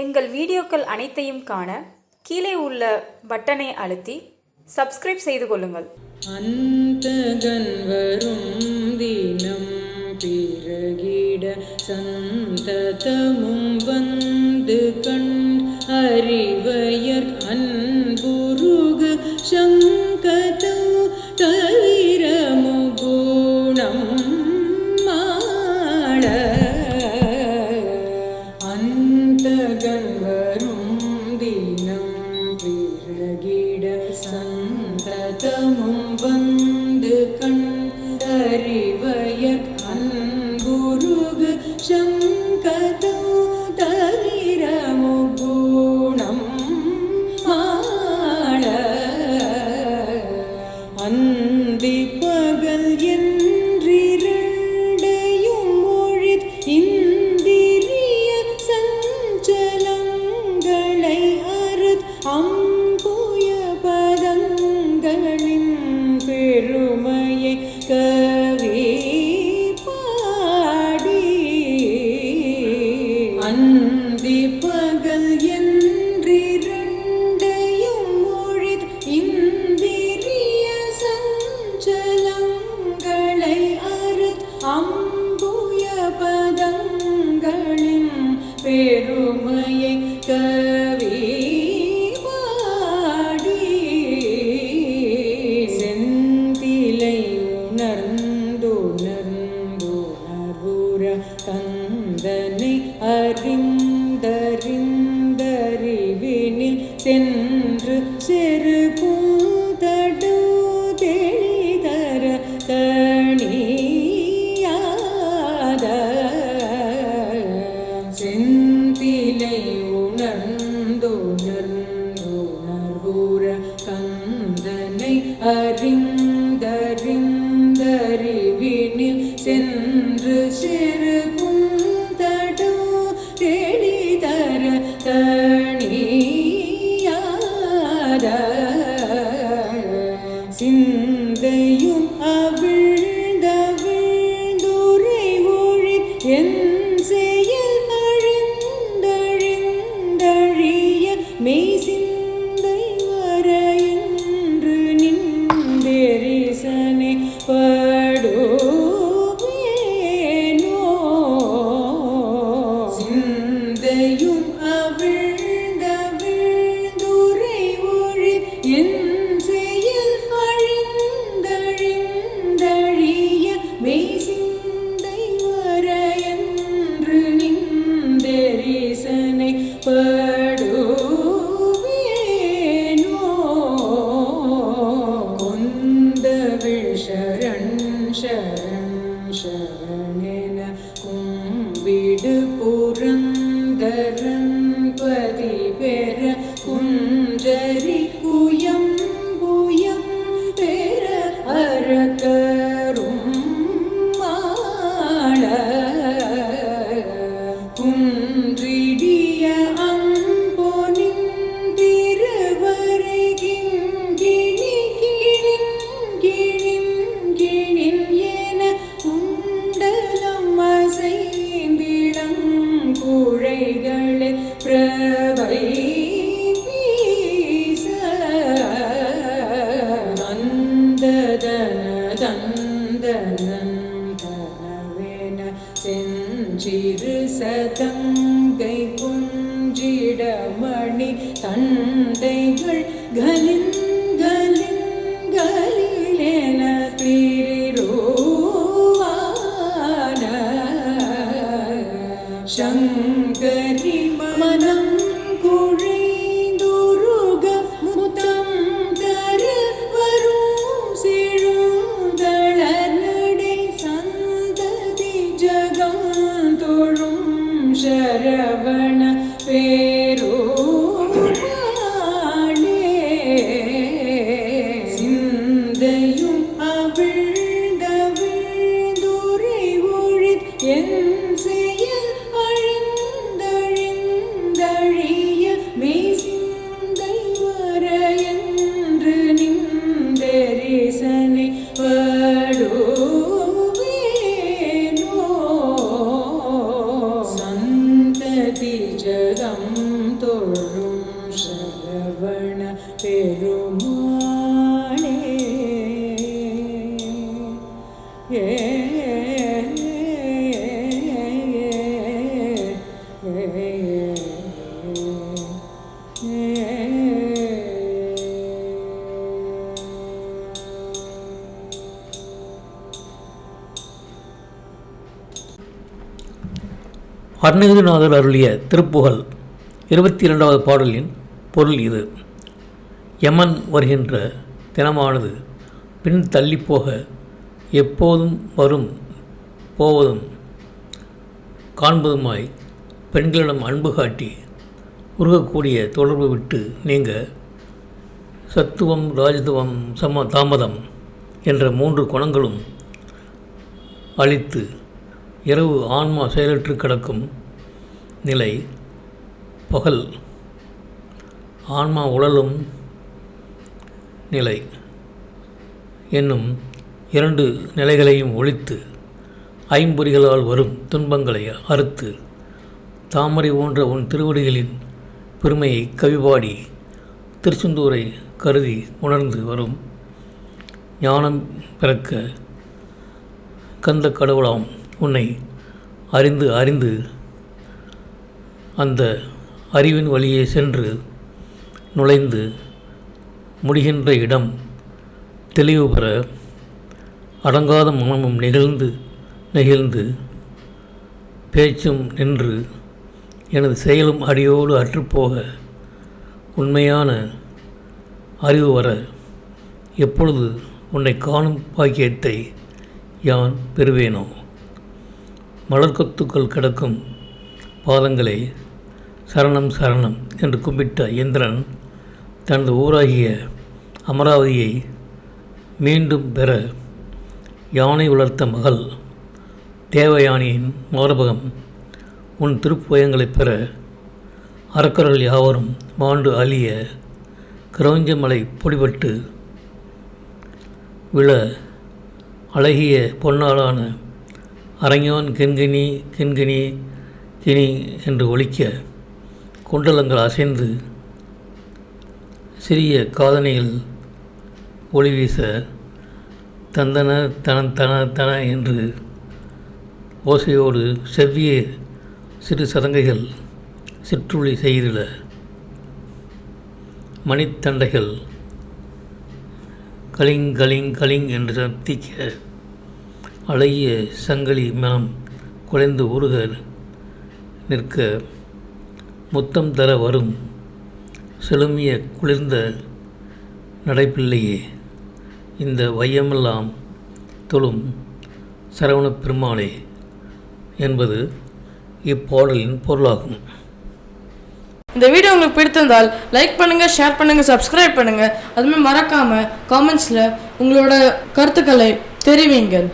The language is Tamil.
எங்கள் வீடியோக்கள் அனைத்தையும் காண கீழே உள்ள பட்டனை அழுத்தி சப்ஸ்கிரைப் செய்து கொள்ளுங்கள். அந்தகன் வரும் தினம் பிறகிட சந்ததமும் வந்து கண் அறிவையர் அன்புருக சங்க the fair. சரணென கும்பிடு. செஞ்சிரு சதங்கை குஞ்சிடமணி தந்தைகள் கலிங்கலிங்கலிலென திரிரோவான. சங்கரி மன शरवण पे जलं तोरु श्रवण पेरुमु அருணகிரிநாதர் அருளிய திருப்புகழ் இருபத்தி இரண்டாவது பாடலின் பொருள் இது. யமன் வருகின்ற தினமானது பின் தள்ளிப்போக எப்போதும் வரும் போவதும் காண்பதுமாய் பெண்களிடம் அன்பு காட்டி உருகக்கூடிய தொடர்பு விட்டு நீங்க சத்துவம் ராஜத்துவம் சம தாமதம் என்ற மூன்று குணங்களும் அழித்து இரவு ஆன்மா செயலற்று கிடக்கும் நிலை பகல். ஆன்மா உழலும் நிலை என்னும் இரண்டு நிலைகளையும் ஒழித்து ஐம்பொறிகளால் வரும் துன்பங்களை அறுத்து தாமரை போன்ற உன் திருவடிகளின் பெருமையை கவிபாடி திருச்செந்தூரை கருதி உணர்ந்து வரும் ஞானம் பிறக்க கந்த கடவுளாம். உன்னை அறிந்து அறிந்து அந்த அறிவின் வழியே சென்று நுழைந்து முடிகின்ற இடம் தெளிவு பெற அடங்காத மனமும் நிகழ்ந்து நெகிழ்ந்து பேச்சும் நின்று எனது செயலும் அடியோடு அற்றுப்போக உண்மையான அறிவு வர எப்பொழுது உன்னை காணும் பாக்கியத்தை யான் பெறுவேனோ? மலர்கொத்துக்கள் கிடக்கும் பாதங்களை சரணம் சரணம் என்று கும்பிட்ட இந்திரன் தனது ஊராகிய அமராவதியை மீண்டும் பெற யானை வளர்த்த மகள் தேவயானியின் மார்பகம் உன் திருப்புயங்களைப் பெற அரக்கர்கள் யாவரும் மாண்டு அழிய கிரௌஞ்சமலை பொடிபட்டு விழ அழகிய பொன்னாளான அரங்கோன் கிண்கிணி கிண்கிணி கிணி என்று ஒழிக்க குண்டலங்கள் அசைந்து சிறிய காதணியில் ஒளி வீச தந்தன தன தன தன என்று ஓசையோடு செவ்விய சிறு சதங்கைகள் சிற்றுளி செய்திட மணித்தண்டைகள் கலிங் கலிங் கலிங் என்று சப்திக்க அழகிய சங்கிலி மனம் குலைந்து உருக நிற்க முத்தம் தர வரும் செழுமிய குளிர்ந்த நடைப்பிள்ளையே இந்த வையமெல்லாம் தொழும் சரவணப் பெருமாளே என்பது இப்பாடலின் பொருளாகும். இந்த வீடியோ உங்களுக்கு பிடித்திருந்தால் லைக் பண்ணுங்கள் ஷேர் பண்ணுங்கள் சப்ஸ்கிரைப் பண்ணுங்கள் அதுமாதிரி மறக்காமல் காமெண்ட்ஸில் உங்களோட கருத்துக்களை தெரிவிங்கள்.